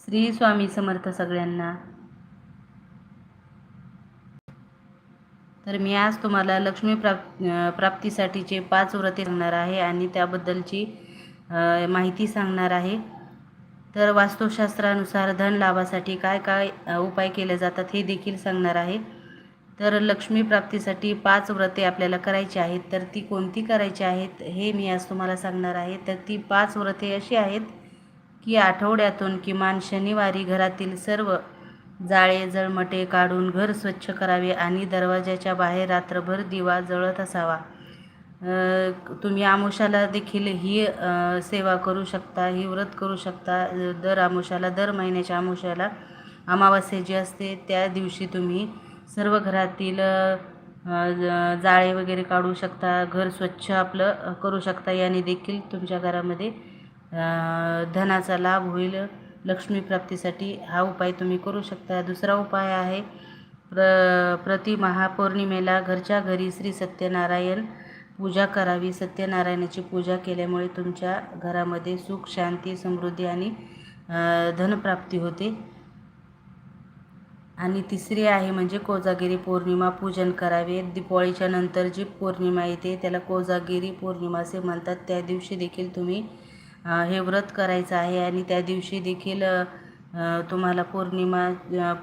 श्री स्वामी समर्थ सगळ्यांना. तर मी आज तुम्हाला लक्ष्मी प्राप प्राप्तीसाठीचे पाच व्रते सांगणार आहे आणि त्याबद्दलची माहिती सांगणार आहे. तर वास्तुशास्त्रानुसार धन लाभासाठी काय काय उपाय केले जातात हे देखील सांगणार आहे. तर लक्ष्मी प्राप्तीसाठी पाच व्रते आपल्याला करायची आहेत. तर ती कोणती करायची आहेत हे मी आज तुम्हाला सांगणार आहे. तर ती पाच व्रते अशी आहेत. की आठवड्यातून किमान शनिवारी घरातील सर्व जाळे जळमटे काढून घर स्वच्छ करावे आणि दरवाजाच्या बाहेर रात्रभर दिवा जळत असावा. तुम्ही आमुषाला देखील ही सेवा करू शकता ही व्रत करू शकता. दर आमुषाला दर महिन्याच्या आमुषाला अमावास्या जी असते त्या दिवशी तुम्ही सर्व घरातील जाळे वगैरे काढू शकता घर स्वच्छ आपलं करू शकता. याने देखील तुमच्या घरामध्ये धनाचा लाभ होईल. लक्ष्मी प्राप्तीसाठी हा उपाय तुम्ही करू शकता. दुसरा उपाय आहे प्र प्रति महापौर्णिमेला घरच्या घरी श्री सत्यनारायण पूजा करावी. सत्यनारायणाची पूजा केल्यामुळे तुमच्या घरामध्ये सुख शांती समृद्धी आणि धनप्राप्ती होते. आणि तिसरी आहे म्हणजे कोजागिरी पौर्णिमा पूजन करावे. दिपाळीच्या नंतर जी पौर्णिमा येते त्याला कोजागिरी पौर्णिमा असे म्हणतात. त्या दिवशी देखील तुम्ही हे व्रत करायचं आहे आणि त्या दिवशी देखील तुम्हाला पौर्णिमा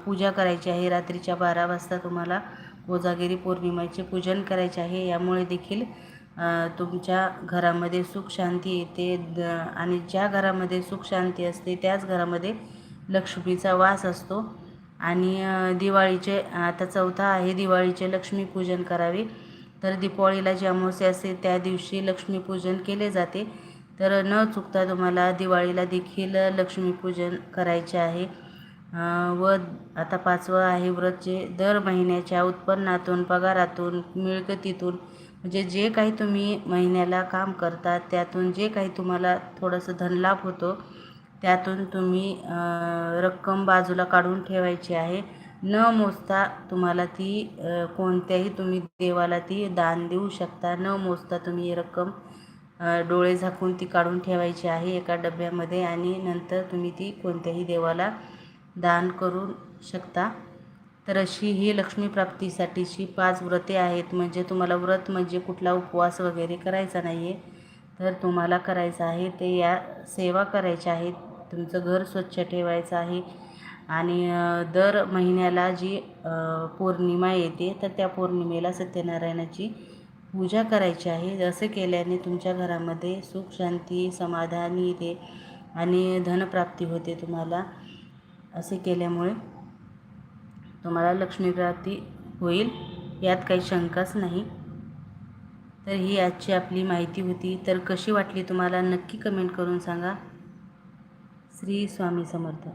पूजा करायची आहे. रात्रीच्या बारा वाजता तुम्हाला कोजागिरी पौर्णिमेचे पूजन करायचे आहे. यामुळे देखील तुमच्या घरामध्ये सुख शांती येते. द आणि ज्या घरामध्ये सुख शांती असते त्याच घरामध्ये लक्ष्मीचा वास असतो. आणि दिवाळीचे आता चौथा आहे दिवाळीचे लक्ष्मीपूजन करावे. तर दीपावळीला जी अमावस्या असते त्या दिवशी लक्ष्मीपूजन केले जाते. तर न चुकता तुम्हाला दिवाळीला देखील लक्ष्मीपूजन करायचे आहे. व आता पाचवं आहे व्रत जे दर महिन्याच्या उत्पन्नातून पगारातून मिळकतीतून म्हणजे जे काही तुम्ही महिन्याला काम करता त्यातून जे काही तुम्हाला थोडंसं धनलाभ होतो त्यातून तुम्ही रक्कम बाजूला काढून ठेवायची आहे. न मोजता तुम्हाला ती कोणत्याही तुम्ही देवाला ती दान देऊ शकता. न मोजता तुम्ही ही रक्कम डोळे झाकून ती काढून ठेवायची आहे एका डब्यामध्ये आणि नंतर तुम्ही ती कोणत्याही देवाला दान करू शकता. तर अशी ही लक्ष्मी प्राप्तीसाठीची पाच व्रते आहेत. म्हणजे तुम्हाला व्रत म्हणजे कुठला उपवास वगैरे करायचा नाही आहे तर तुम्हाला करायचं आहे ते या सेवा करायच्या आहेत. तुमचं घर स्वच्छ ठेवायचं आहे. आणि दर महिन्याला जी पौर्णिमा येते तर त्या पौर्णिमेला सत्यनारायणाची पूजा करायची आहे. असं केल्याने तुमच्या घरामध्ये सुख शांती समाधान येते आणि धनप्राप्ती होते तुम्हाला. असे केल्यामुळे तुम्हाला लक्ष्मीप्राप्ती होईल यात काही शंकाच नाही. तर ही आजची आपली माहिती होती. तर कशी वाटली तुम्हाला? नक्की कमेंट करून सांगा. श्री स्वामी समर्थ.